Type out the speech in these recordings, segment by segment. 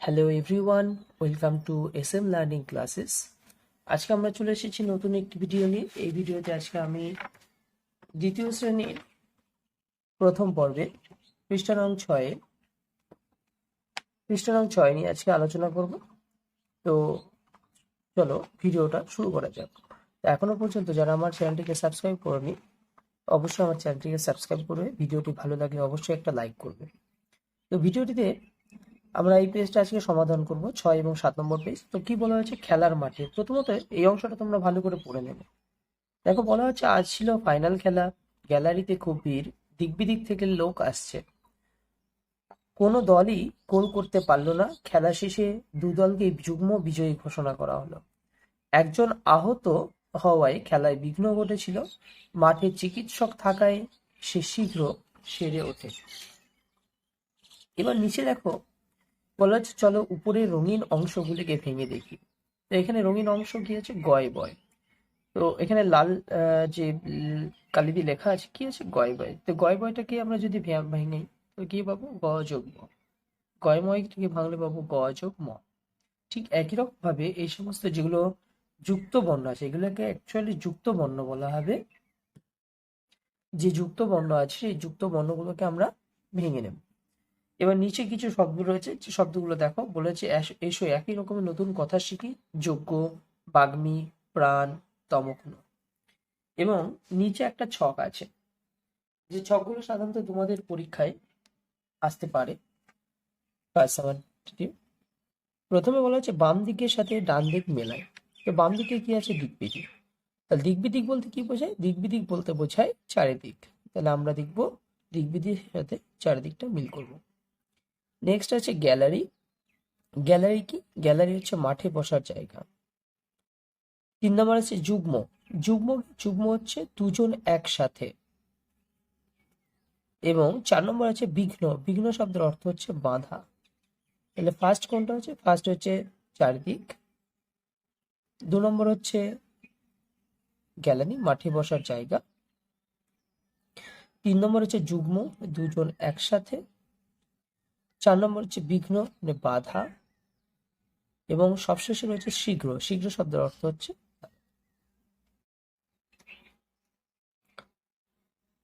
Hello everyone welcome to S M learning classes আজকে আমরা চলে এসেছি নতুন একটি ভিডিও নিয়ে। এই ভিডিওতে আজকে আমি দ্বিতীয় শ্রেণির প্রথম পর্বে, পৃষ্ঠা নং ছয়ে, পৃষ্ঠা ছয় নিয়ে আজকে আলোচনা করব। তো চলো ভিডিওটা শুরু করা যাক। এখনও পর্যন্ত যারা আমার চ্যানেলটিকে সাবস্ক্রাইব করেনি, অবশ্যই আমার চ্যানেলটিকে সাবস্ক্রাইব করবে ভিডিওটি ভালো লাগলে অবশ্যই একটা লাইক করবে। তো ভিডিওটিতে আমরা এই পেজটা আজকে সমাধান করব, ছয় এবং সাত নম্বর পেজ। তো কি বলা হয়েছে? খেলার মাঠে। প্রথমত, এই অংশটা তোমরা ভালো করে পড়ে নেবে। দেখো, বলা হচ্ছে আজ ছিল ফাইনাল খেলা। গ্যালারিতে খুব ভিড়। দিক বিদিক থেকে লোক আসছে। কোনো দলই গোল করতে পারল না। খেলা শেষে দু দলকে যুগ্ম বিজয়ী ঘোষণা করা হলো। একজন আহত হওয়ায় খেলায় বিঘ্ন ঘটেছিল। মাঠে চিকিৎসক থাকায় সে শীঘ্র সেরে ওঠে। এবার নিচে দেখো বলা হচ্ছে চলো উপরে রঙিন অংশগুলিকে ভেঙে দেখি। তো এখানে রঙিন অংশ কি আছে? গয় বয়। তো এখানে লাল যে উম, কালি দিয়ে লেখা আছে কি আছে? গয় বয়। তো গয় বয়টাকে আমরা যদি ভেঙে তো কি পাবো? গ যোগ ম। গয়ময়টাকে ভাঙলে পাবো গ যোগ ম। ঠিক একই রকম ভাবে এই সমস্ত যেগুলো যুক্ত বর্ণ আছে এগুলোকে অ্যাকচুয়ালি যুক্ত বর্ণ বলা হবে। যে যুক্ত বর্ণ আছে সেই যুক্ত বর্ণগুলোকে আমরা ভেঙে নেব। এবার নিচে কিছু শব্দ রয়েছে, যে শব্দগুলো দেখো, বলেছে, এস- একই রকমের নতুন কথা শিখি, যোগ্য, বাগ্মী, প্রাণ তমগ্ন এবং নিচে একটা ছক আছে। যে ছকগুলো সাধারণত তোমাদের পরীক্ষায় আসতে পারে। প্রথমে বলা হচ্ছে, বাম দিকের সাথে ডান দিক মেলায়। তো বাম দিকে কি আছে? দিক বিদিক তাহলে দিক বিদিক বলতে কি বোঝায়? দিক বিদিক বলতে বোঝায় চারিদিক। তাহলে আমরা দেখব দিক বিদিকের সাথে চারিদিকটা মিল করব। নেক্সট আছে গ্যালারি গ্যালারি কি? গ্যালারি হচ্ছে মাঠে বসার জায়গা। তিন নম্বর আছে যুগ্ম। যুগ্ম যুগ্ম হচ্ছে দুজন একসাথে। এবং চার নম্বর আছে বিঘ্ন। বিঘ্ন শব্দের অর্থ হচ্ছে বাধা। তাহলে ফার্স্ট কোনটা হচ্ছে? ফার্স্ট হচ্ছে চারিদিক। দু নম্বর হচ্ছে গ্যালারি মাঠে বসার জায়গা। তিন নম্বর হচ্ছে যুগ্ম, দুজন একসাথে। চার নম্বর হচ্ছে বিঘ্ন মানে বাধা এবং সবশেষে রয়েছে শীঘ্র। শীঘ্র শব্দের অর্থ হচ্ছে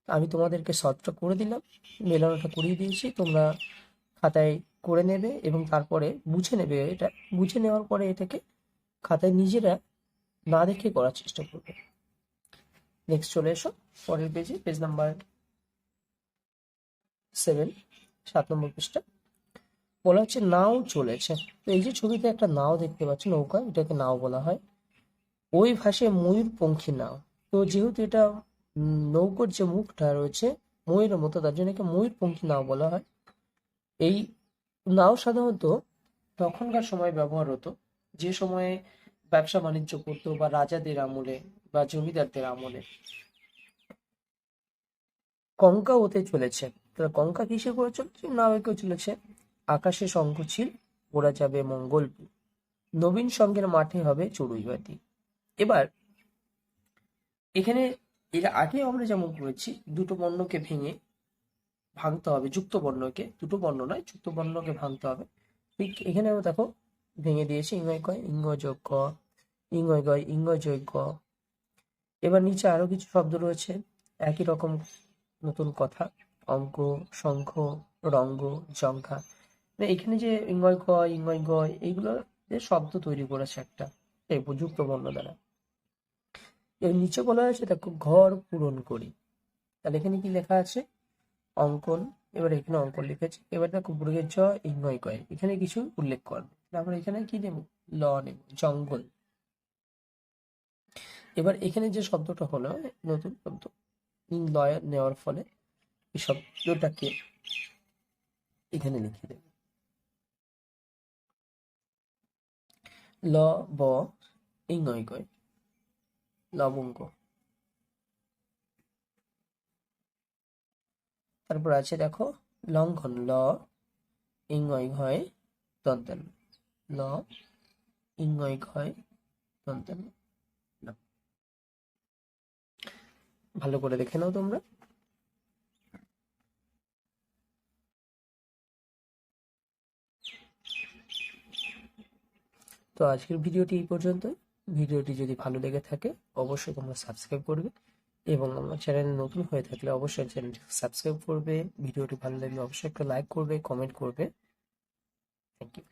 আমি তোমাদেরকে শর্টটা করে দিলাম, মেলানোটা করিয়ে দিয়েছি, তোমরা খাতায় করে নেবে এবং তারপরে বুঝে নেবে এটা। বুঝে নেওয়ার পরে এটাকে খাতায় নিজেরা না দেখে করার চেষ্টা করবে। নেক্সট চলে এসো, পরের পেজে পেজ নাম্বার সেভেন সাত নম্বর পৃষ্ঠা। বলা হচ্ছে নাও চলেছে। তো এই যে ছবিতে একটা নাও দেখতে পাচ্ছি, নৌকা, এটাকে নাও বলা হয়। ওই ভাষায় ময়ূর পঙ্খী নাও। তো যেহেতু এটা নৌকোর যে মুখটা রয়েছে, ময়ূরের মতো, তার জন্য ময়ূর পঙ্খী নাও বলা হয়। এই নাও সাধারণত তখনকার সময় ব্যবহার হতো, যে সময়ে ব্যবসা বাণিজ্য করতো বা রাজাদের আমলে বা জমিদারদের আমলে। কঙ্কা হতে চলেছে। তাহলে কঙ্কা কিসে করে চলেছে? কেউ চলেছে। আকাশে শঙ্খচিল ওরা যাবে মঙ্গলপুর নবীন সঙ্গের মাঠে হবে চড়ুইবাতি এবার, এখানে, এর আগে আমরা যেমন করেছি, দুটো বর্ণকে ভেঙে ভাঙতে হবে, যুক্ত বর্ণকে। দুটো বর্ণ নয়, যুক্ত বর্ণকে ভাঙতে হবে। ঠিক এখানেও দেখো, ভেঙে দিয়েছি ইংয় কয় ইঙ্গ যোগ ক, ইঙ্গয় গয় ইঙ্গ যোগ এবার নিচে আরও কিছু শব্দ রয়েছে, একই রকম নতুন কথা, অঙ্ক, শঙ্খ, রঙ্গ মানে এখানে যে ইঙ্গয় ক ইঙ্গয় গয়, এইগুলো যে শব্দ তৈরি করেছে একটা, এই যুক্ত বর্ণ দ্বারা। এর নিচে বলা হয়েছে, দেখো, ঘর পূরণ করি। তাহলে এখানে কি লেখা আছে? অঙ্কন, এবার এখানে অঙ্কন লিখেছে, এবার দেখো, বুড়ির জ ইঙ্গয় কয়, এখানে কিছু উল্লেখ করবে আমরা এখানে কি নেব? ল নেব, জঙ্গল। এবার এখানে যে শব্দটা হলো, নতুন শব্দ লয় নেওয়ার ফলে এই শব্দটাকে এখানে লিখে দেব। ল ব ইঙ্গয় কয় লবঙ্গ। তারপর আছে দেখো লঙ্ঘন, ল ইঙ্গয় ঘয় দন্তান ল ইঙ্গয় ঘয় দন্তান ল। ভালো করে দেখে নাও তোমরা। তো আজকের ভিডিওটি এই পর্যন্ত ভিডিওটি যদি ভালো লেগে থাকে, অবশ্যই তোমরা সাবস্ক্রাইব করবে এবং আমার চ্যানেল নতুন হয়ে থাকলে অবশ্যই চ্যানেলটি সাবস্ক্রাইব করবে। ভিডিওটি ভালো লাগলে অবশ্যই একটা লাইক করবে কমেন্ট করবে। Thank you